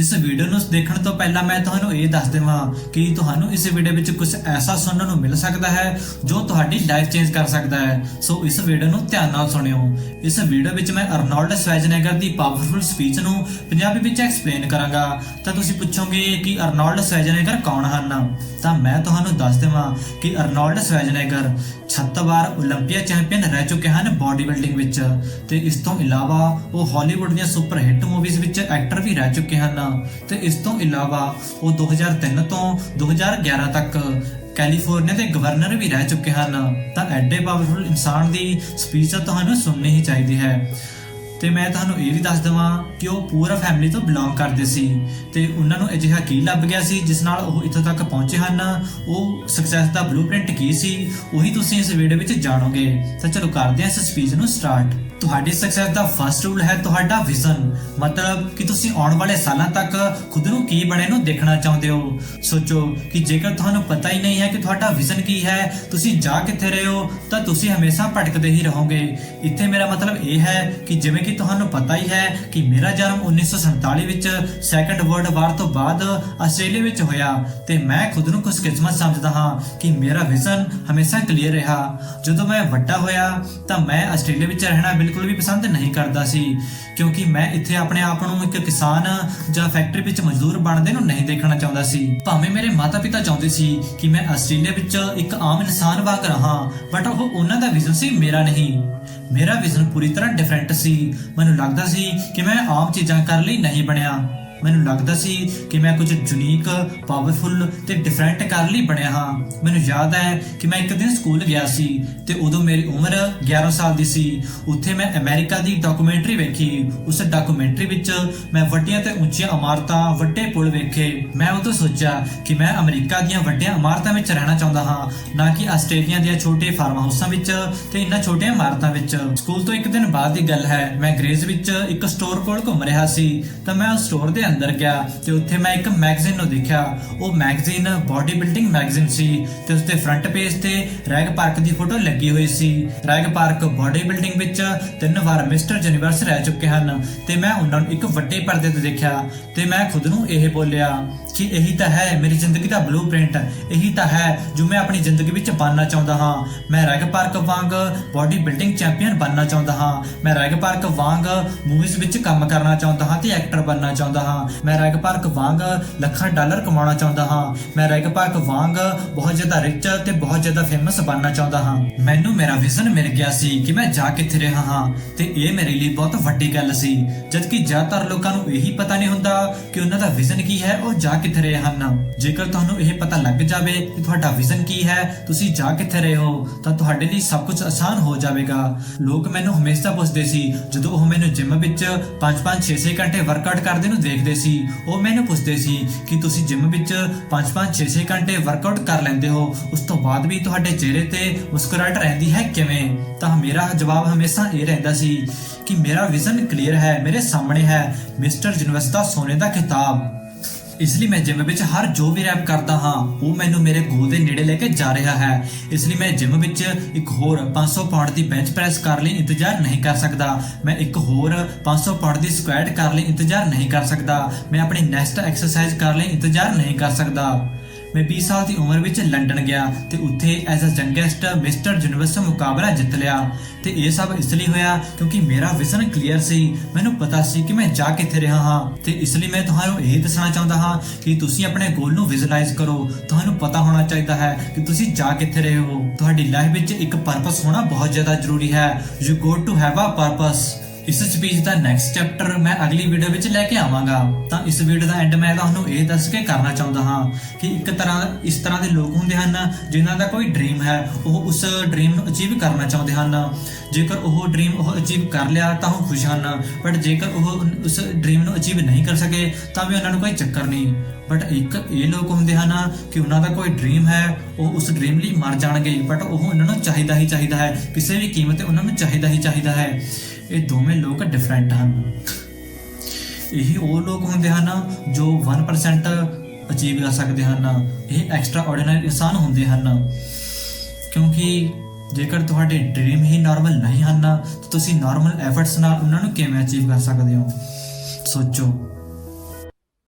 ਇਸ ਵੀਡੀਓ ਨੂੰ ਦੇਖਣ ਤੋਂ ਪਹਿਲਾਂ ਮੈਂ ਤੁਹਾਨੂੰ ਇਹ ਦੱਸ ਦੇਵਾਂ ਕਿ ਤੁਹਾਨੂੰ ਇਸ ਵੀਡੀਓ ਵਿੱਚ ਕੁਝ ਐਸਾ ਸੁਣਨ ਨੂੰ ਮਿਲ ਸਕਦਾ ਹੈ ਜੋ ਤੁਹਾਡੀ ਲਾਈਫ ਚੇਂਜ ਕਰ ਸਕਦਾ ਹੈ ਸੋ ਇਸ ਵੀਡੀਓ ਨੂੰ ਧਿਆਨ ਨਾਲ ਸੁਣਿਓ ਇਸ ਵੀਡੀਓ ਵਿੱਚ ਮੈਂ ਅਰਨੋਲਡ ਸਵੈਜਨੇਗਰ ਦੀ ਪਾਵਰਫੁਲ ਸਪੀਚ ਨੂੰ ਪੰਜਾਬੀ ਵਿੱਚ ਐਕਸਪਲੇਨ ਕਰਾਂਗਾ ਤਾਂ ਤੁਸੀਂ ਪੁੱਛੋਗੇ ਕਿ ਅਰਨੋਲਡ ਸਵੈਜਨੇਗਰ ਕੌਣ ਹਨ ਤਾਂ ਮੈਂ ਤੁਹਾਨੂੰ ਦੱਸ ਦੇਵਾਂ ਕਿ ਅਰਨੋਲਡ ਸਵੈਜਨੇਗਰ 7 ਵਾਰ 올림픽 ਚੈਂਪੀਅਨ ਰਹਿ ਚੁੱਕੇ ਹਨ ਬਾਡੀ ਬਿਲਡਿੰਗ ਵਿੱਚ ਤੇ ਇਸ ਤੋਂ ਇਲਾਵਾ ਉਹ ਹਾਲੀਵੁੱਡ ਦੀਆਂ ਸੁਪਰ ਹਿੱਟ ਮੂਵੀਜ਼ ਵਿੱਚ ਐਕਟਰ ਵੀ ਰਹਿ ਚੁੱਕੇ ਹਨ ਤੇ ਇਸ ਤੋਂ ਇਲਾਵਾ ਉਹ 2003 ਤੋਂ 2011 ਤੱਕ ਕੈਲੀਫੋਰਨੀਆ ਦੇ ਗਵਰਨਰ ਵੀ ਰਹਿ ਚੁੱਕੇ ਹਨ। ਤਾਂ ਐਡੇ ਪਾਵਰਫੁਲ ਇਨਸਾਨ ਦੀ ਸਪੀਚ ਤੁਹਾਨੂੰ ਸੁਣਨੀ ਹੀ ਚਾਹੀਦੀ ਹੈ। ਤੇ ਮੈਂ ਤੁਹਾਨੂੰ ਇਹ ਵੀ ਦੱਸ ਦਵਾਂ ਕਿ ਉਹ ਪੂਰਾ ਫੈਮਿਲੀ ਤੋਂ ਬਿਲੋਂਗ ਕਰਦੇ ਸੀ ਤੇ ਉਹਨਾਂ ਨੂੰ ਅਜਿਹਾ ਕੀ ਲੱਭ ਗਿਆ ਸੀ, ਜਿਸ ਨਾਲ ਉਹ ਇੱਥੋਂ ਤੱਕ ਪਹੁੰਚੇ ਹਨ। ਉਹ ਸਕਸੈਸ ਦਾ ਬਲੂਪ੍ਰਿੰਟ ਕੀ ਸੀ, ਉਹੀ ਤੁਸੀਂ ਇਸ ਵੀਡੀਓ ਵਿੱਚ ਜਾਣੋਗੇ। ਤਾਂ ਚਲੋ ਕਰਦੇ ਹਾਂ ਇਸ ਸਪੀਚ ਨੂੰ ਸਟਾਰਟ ਤੁਹਾਡੀ ਸਕਸੈਸ ਦਾ ਫਸਟ ਰੂਲ ਹੈ ਤੁਹਾਡਾ ਵਿਜ਼ਨ ਮਤਲਬ ਕਿ ਤੁਸੀਂ ਆਉਣ ਵਾਲੇ ਸਾਲਾਂ ਤੱਕ ਖੁਦ ਨੂੰ ਕੀ ਬਣੇ ਨੂੰ ਦੇਖਣਾ ਚਾਹੁੰਦੇ ਹੋ? ਸੋਚੋ ਕਿ ਜੇਕਰ ਤੁਹਾਨੂੰ ਪਤਾ ਹੀ ਨਹੀਂ ਹੈ ਕਿ ਤੁਹਾਡਾ ਵਿਜ਼ਨ ਕੀ ਹੈ, ਤੁਸੀਂ ਜਾ ਕਿੱਥੇ ਰਹੇ ਹੋ, ਤਾਂ ਤੁਸੀਂ ਹਮੇਸ਼ਾ ਭਟਕਦੇ ਹੀ ਰਹੋਗੇ। ਇੱਥੇ ਮੇਰਾ ਮਤਲਬ ਇਹ ਹੈ ਕਿ ਜਿਵੇਂ ਕਿ ਤੁਹਾਨੂੰ ਪਤਾ ਹੀ ਹੈ ਕਿ ਮੇਰਾ ਜਨਮ 1947 ਵਿੱਚ ਸੈਕੰਡ ਵਰਲਡ ਵਾਰ ਤੋਂ ਬਾਅਦ ਆਸਟ੍ਰੇਲੀਆ ਵਿੱਚ ਹੋਇਆ ਤੇ ਮੈਂ ਖੁਦ ਨੂੰ ਖੁਸ਼ਕਿਸਮਤ ਸਮਝਦਾ ਹਾਂ ਕਿ ਮੇਰਾ ਵਿਜ਼ਨ ਹਮੇਸ਼ਾ ਕਲੀਅਰ ਰਿਹਾ। ਜਦੋਂ ਮੈਂ ਵੱਡਾ ਹੋਇਆ ਤਾਂ ਮੈਂ ਆਸਟ੍ਰੇਲੀਆ ਵਿੱਚ ਰਹਿਣਾ ਬਿਲਕੁਲ ਵੀ ਪਸੰਦ ਨਹੀਂ ਕਰਦਾ ਸੀ, ਕਿਉਂਕਿ ਮੈਂ ਇੱਥੇ ਆਪਣੇ ਆਪ ਨੂੰ ਇੱਕ ਕਿਸਾਨ ਜਾਂ ਫੈਕਟਰੀ ਵਿੱਚ ਮਜ਼ਦੂਰ ਬਣਦੇ ਨੂੰ ਨਹੀਂ ਦੇਖਣਾ ਚਾਹੁੰਦਾ ਸੀ। ਭਾਵੇਂ ਮੇਰੇ ਮਾਤਾ-ਪਿਤਾ ਚਾਹੁੰਦੇ ਸੀ ਕਿ ਮੈਂ ਆਸਟ੍ਰੇਲੀਆ ਵਿੱਚ ਇੱਕ ਆਮ ਇਨਸਾਨ ਵਾਂਗ ਰਹਾ ਬਟ ਉਹ ਉਹਨਾਂ ਦਾ ਵਿਜ਼ਨ ਸੀ, ਮੇਰਾ ਨਹੀਂ। ਮੇਰਾ ਵਿਜ਼ਨ ਪੂਰੀ ਤਰ੍ਹਾਂ ਡਿਫਰੈਂਟ ਸੀ। ਮੈਨੂੰ ਲੱਗਦਾ ਸੀ ਕਿ ਮੈਂ ਆਮ ਚੀਜ਼ਾਂ ਕਰਨ ਲਈ ਨਹੀਂ ਬਣਿਆ। ਮੈਨੂੰ ਲੱਗਦਾ ਸੀ ਕਿ ਮੈਂ ਕੁਝ ਯੂਨੀਕ ਪਾਵਰਫੁਲ ਤੇ ਡਿਫਰੈਂਟ ਕਰਨ ਲਈ ਬਣਿਆ ਹਾਂ। ਮੈਨੂੰ ਯਾਦ ਹੈ ਕਿ ਮੈਂ ਇੱਕ ਦਿਨ ਸਕੂਲ ਗਿਆ ਸੀ ਤੇ ਉਦੋਂ ਮੇਰੀ ਉਮਰ 11 ਸਾਲ ਦੀ ਸੀ। ਉੱਥੇ ਮੈਂ ਅਮਰੀਕਾ ਦੀ ਡਾਕੂਮੈਂਟਰੀ ਵੇਖੀ। ਉਸ ਡਾਕੂਮੈਂਟਰੀ ਵਿੱਚ ਮੈਂ ਵੱਡੀਆਂ ਤੇ ਉੱਚੀਆਂ ਇਮਾਰਤਾਂ, ਵੱਡੇ ਪੁਲ ਵੇਖੇ। ਮੈਂ ਉਦੋਂ ਸੋਚਿਆ ਕਿ ਮੈਂ ਅਮਰੀਕਾ ਦੀਆਂ ਵੱਡੀਆਂ ਇਮਾਰਤਾਂ ਵਿੱਚ ਰਹਿਣਾ ਚਾਹੁੰਦਾ ਹਾਂ, ਨਾ ਕਿ ਆਸਟ੍ਰੇਲੀਆ ਦੀਆਂ ਛੋਟੇ ਫਾਰਮ ਹਾਊਸਾਂ ਵਿੱਚ ਤੇ ਇਨ੍ਹਾਂ ਛੋਟੀਆਂ ਇਮਾਰਤਾਂ ਵਿੱਚ। ਸਕੂਲ ਤੋਂ ਇੱਕ ਦਿਨ ਬਾਅਦ ਦੀ ਗੱਲ ਹੈ, ਮੈਂ ਗ੍ਰੇਜ਼ ਵਿੱਚ ਇੱਕ ਸਟੋਰ ਕੋਲ ਘੁੰਮ ਰਿਹਾ ਸੀ। ਤਾਂ ਮੈਂ ਉਸ ਸਟੋਰ ਦੇ ਅੰਦਰ ਗਿਆ ਤੇ ਉੱਥੇ ਮੈਂ ਇੱਕ ਮੈਗਜ਼ੀਨ ਨੂੰ ਦੇਖਿਆ। ਉਹ ਮੈਗਜ਼ੀਨ ਬਾਡੀ ਬਿਲਡਿੰਗ ਮੈਗਜ਼ੀਨ ਸੀ ਤੇ ਉਸਦੇ ਫਰੰਟ ਪੇਜ ਤੇ ਰੈਗ ਪਾਰਕ ਦੀ ਫੋਟੋ ਲੱਗੀ ਹੋਈ ਸੀ। ਰੈਗ ਪਾਰਕ ਬਾਡੀ ਬਿਲਡਿੰਗ ਵਿੱਚ ਤਿੰਨ ਵਾਰ ਮਿਸਟਰ ਯੂਨੀਵਰਸ ਰਹਿ ਚੁੱਕੇ ਹਨ ਤੇ ਮੈਂ ਉਹਨਾਂ ਨੂੰ ਇੱਕ ਵੱਡੇ ਪਰਦੇ ਤੇ ਦੇਖਿਆ ਤੇ ਮੈਂ ਖੁਦ ਨੂੰ ਇਹ ਬੋਲਿਆ ਕਿ ਇਹੀ ਤਾਂ ਹੈ ਮੇਰੀ ਜ਼ਿੰਦਗੀ ਦਾ ਬਲੂਪ੍ਰਿੰਟ ਇਹੀ ਤਾਂ ਹੈ ਜੋ ਮੈਂ ਆਪਣੀ ਜ਼ਿੰਦਗੀ ਵਿੱਚ ਬਣਨਾ ਚਾਹੁੰਦਾ ਹਾਂ। ਮੈਂ ਰੈਗ ਪਾਰਕ ਵਾਂਗ ਬਾਡੀ ਬਿਲਡਿੰਗ ਚੈਂਪੀਅਨ ਬਣਨਾ ਚਾਹੁੰਦਾ ਹਾਂ। ਮੈਂ ਰੈਗ ਪਾਰਕ ਵਾਂਗ ਮੂਵੀਜ਼ ਵਿੱਚ ਕੰਮ ਕਰਨਾ ਚਾਹੁੰਦਾ ਹਾਂ ਤੇ ਐਕਟਰ ਬਣਨਾ ਚਾਹੁੰਦਾ ਹਾਂ। ਮੈਂ ਰੈਗ ਪਾਰਕ ਵਾਂਗ ਲੱਖਾਂ ਡਾਲਰ ਕਮਾਉਣਾ ਚਾਹੁੰਦਾ ਹਾਂ। ਮੈਂ ਰੈਗ ਪਾਰਕ ਵਾਂਗ ਬਹੁਤ ਜ਼ਿਆਦਾ ਰਿਚ ਤੇ ਬਹੁਤ ਜ਼ਿਆਦਾ ਫੇਮਸ ਬਣਨਾ ਚਾਹੁੰਦਾ ਹਾਂ। ਮੈਨੂੰ ਮੇਰਾ ਵਿਜ਼ਨ ਮਿਲ ਗਿਆ ਸੀ ਕਿ ਮੈਂ ਜਾ ਕਿੱਥੇ ਰਿਹਾ ਹਾਂ ਤੇ ਇਹ ਮੇਰੇ ਲਈ ਬਹੁਤ ਵੱਡੀ ਗੱਲ ਸੀ। ਜਦਕਿ ਜ਼ਿਆਦਾਤਰ ਲੋਕਾਂ ਨੂੰ ਇਹੀ ਪਤਾ ਨਹੀਂ ਹੁੰਦਾ ਕਿ ਉਹਨਾਂ ਦਾ ਵਿਜ਼ਨ ਕੀ ਹੈ, ਉਹ ਜਾ ਕਿੱਥੇ ਰਹੇ ਹਨ? ਜੇਕਰ ਤੁਹਾਨੂੰ ਇਹ ਪਤਾ ਲੱਗ ਜਾਵੇ ਕਿ ਤੁਹਾਡਾ ਵਿਜ਼ਨ ਕੀ ਹੈ, ਤੁਸੀਂ ਜਾ ਕਿੱਥੇ ਰਹੇ ਹੋ, ਤਾਂ ਤੁਹਾਡੇ ਲਈ ਸਭ ਕੁਝ ਆਸਾਨ ਹੋ ਜਾਵੇਗਾ। ਲੋਕ ਮੈਨੂੰ ਹਮੇਸ਼ਾ ਪੁੱਛਦੇ ਸੀ, ਜਦੋਂ ਉਹ ਮੈਨੂੰ ਜਿਮ ਵਿੱਚ 5-5 6-6 ਘੰਟੇ ਵਰਕਆਊਟ ਕਰਦੇ ਨੂੰ ਦੇਖਦੇ ਸੀ, ਉਹ ਮੈਨੂੰ ਪੁੱਛਦੇ ਸੀ ਕਿ ਤੁਸੀਂ ਜਿਮ ਵਿੱਚ 5-5 6-6 ਘੰਟੇ ਵਰਕਆਊਟ ਕਰ ਲੈਂਦੇ ਹੋ, ਉਸ ਤੋਂ ਬਾਅਦ ਵੀ ਤੁਹਾਡੇ ਚਿਹਰੇ ਤੇ ਮੁਸਕਰਾਹਟ ਰਹਿੰਦੀ ਹੈ ਕਿਵੇਂ? ਤਾਂ ਮੇਰਾ ਜਵਾਬ ਹਮੇਸ਼ਾ ਇਹ ਰਹਿੰਦਾ ਸੀ ਕਿ ਮੇਰਾ ਵਿਜ਼ਨ ਕਲੀਅਰ ਹੈ, ਮੇਰੇ ਸਾਹਮਣੇ ਹੈ ਮਿਸਟਰ ਯੂਨੀਵਰਸਿਟੀ ਸੋਨੇ ਦਾ ਖਿਤਾਬ। ਇਸ ਲਈ ਮੈਂ ਜਿਮ ਵਿੱਚ ਹਰ ਜੋ ਵੀ ਰੈਪ ਕਰਦਾ ਹਾਂ, ਉਹ ਮੈਨੂੰ ਮੇਰੇ ਗੋਲ ਦੇ ਨੇੜੇ ਲੈ ਕੇ ਜਾ ਰਿਹਾ ਹੈ। ਇਸ ਲਈ ਮੈਂ ਜਿਮ ਵਿੱਚ ਇੱਕ ਹੋਰ 500 ਪਾਉਂਡ ਦੀ ਬੈਂਚ ਪ੍ਰੈਸ ਕਰਨ ਲਈ, ਇੰਤਜ਼ਾਰ ਨਹੀਂ ਕਰ ਸਕਦਾ। ਮੈਂ ਇੱਕ ਹੋਰ 500 ਪਾਉਂਡ ਦੀ ਸਕੁਐਟ ਕਰਨ ਲਈ, ਇੰਤਜ਼ਾਰ ਨਹੀਂ ਕਰ ਸਕਦਾ। ਮੈਂ ਆਪਣੀ ਨੈਕਸਟ ਐਕਸਰਸਾਈਜ਼ ਕਰਨ ਲਈ, ਇੰਤਜ਼ਾਰ ਨਹੀਂ ਕਰ ਸਕਦਾ। ਮੈਂ 20 ਸਾਲ ਦੀ ਉਮਰ ਵਿੱਚ ਲੰਡਨ ਗਿਆ ਤੇ ਉੱਥੇ as a youngest mister universe ਮੁਕਾਬਲਾ ਜਿੱਤ ਲਿਆ। ਤੇ ਇਹ ਸਭ ਇਸ ਲਈ ਹੋਇਆ ਕਿਉਂਕਿ ਮੇਰਾ ਵਿਜ਼ਨ ਕਲੀਅਰ ਸੀ। ਮੈਨੂੰ ਪਤਾ ਸੀ ਕਿ ਮੈਂ ਜਾ ਕਿੱਥੇ ਰਿਹਾ ਹਾਂ। ਤੇ ਇਸ ਲਈ ਮੈਂ ਤੁਹਾਨੂੰ ਇਹ ਦੱਸਣਾ ਚਾਹੁੰਦਾ ਹਾਂ ਕਿ ਤੁਸੀਂ ਆਪਣੇ ਗੋਲ ਨੂੰ ਵਿਜ਼ੂਅਲਾਈਜ਼ ਕਰੋ। ਤੁਹਾਨੂੰ ਪਤਾ ਹੋਣਾ ਚਾਹੀਦਾ ਹੈ ਕਿ ਤੁਸੀਂ ਜਾ ਕਿੱਥੇ ਰਹੇ ਹੋ। ਤੁਹਾਡੀ ਲਾਈਫ ਵਿੱਚ ਇੱਕ ਪਰਪਸ ਹੋਣਾ ਬਹੁਤ ਜ਼ਿਆਦਾ ਜ਼ਰੂਰੀ ਹੈ। You go to have a purpose ਇਸ ਸਪੀਚ ਦਾ ਨੈਕਸਟ ਚੈਪਟਰ ਮੈਂ ਅਗਲੀ ਵੀਡੀਓ ਵਿੱਚ ਲੈ ਕੇ ਆਵਾਂਗਾ। ਤਾਂ ਇਸ ਵੀਡੀਓ ਦਾ ਐਂਡ ਮੈਂ ਤੁਹਾਨੂੰ ਇਹ ਦੱਸ ਕੇ ਕਰਨਾ ਚਾਹੁੰਦਾ ਹਾਂ ਕਿ ਇੱਕ ਤਰ੍ਹਾਂ ਇਸ ਤਰ੍ਹਾਂ ਦੇ ਲੋਕ ਹੁੰਦੇ ਹਨ ਜਿਨ੍ਹਾਂ ਦਾ ਕੋਈ ਡ੍ਰੀਮ ਹੈ, ਉਹ ਉਸ ਡ੍ਰੀਮ ਨੂੰ ਅਚੀਵ ਕਰਨਾ ਚਾਹੁੰਦੇ ਹਨ। ਜੇਕਰ ਉਹ ਡ੍ਰੀਮ ਉਹ ਅਚੀਵ ਕਰ ਲਿਆ ਤਾਂ ਉਹ ਖੁਸ਼ ਹਨ ਬਟ ਜੇਕਰ ਉਹ ਉਸ ਡ੍ਰੀਮ ਨੂੰ ਅਚੀਵ ਨਹੀਂ ਕਰ ਸਕੇ ਤਾਂ ਵੀ ਉਹਨਾਂ ਨੂੰ ਕੋਈ ਚੱਕਰ ਨਹੀਂ। ਬਟ ਇੱਕ ਇਹ ਲੋਕ ਹੁੰਦੇ ਹਨ ਕਿ ਉਹਨਾਂ ਦਾ ਕੋਈ ਡ੍ਰੀਮ ਹੈ, ਉਹ ਉਸ ਡ੍ਰੀਮ ਲਈ ਮਰ ਜਾਣਗੇ ਬਟ ਉਹ ਉਹਨਾਂ ਨੂੰ ਚਾਹੀਦਾ ਹੀ ਚਾਹੀਦਾ ਹੈ, ਕਿਸੇ ਵੀ ਕੀਮਤ ਤੇ ਉਹਨਾਂ ਨੂੰ ਚਾਹੀਦਾ ਹੀ ਚਾਹੀਦਾ ਹੈ। ਇਹ ਦੋਵੇਂ ਲੋਕ ਡਿਫਰੈਂਟ ਹਨ। ਇਹੀ ਉਹ ਲੋਕ ਹੁੰਦੇ ਹਨ ਜੋ 1% ਅਚੀਵ ਕਰ ਸਕਦੇ ਹਨ। ਇਹ ਐਕਸਟਰਾ ਆਰਡੀਨਰੀ ਇਨਸਾਨ ਹੁੰਦੇ ਹਨ। ਕਿਉਂਕਿ ਜੇਕਰ ਤੁਹਾਡੇ ਡ੍ਰੀਮ ਹੀ ਨਾਰਮਲ ਨਹੀਂ ਹਨ, ਤਾਂ ਤੁਸੀਂ ਨਾਰਮਲ ਐਫਰਟਸ ਨਾਲ ਉਹਨਾਂ ਨੂੰ ਕਿਵੇਂ ਅਚੀਵ ਕਰ ਸਕਦੇ ਹੋ? ਸੋਚੋ।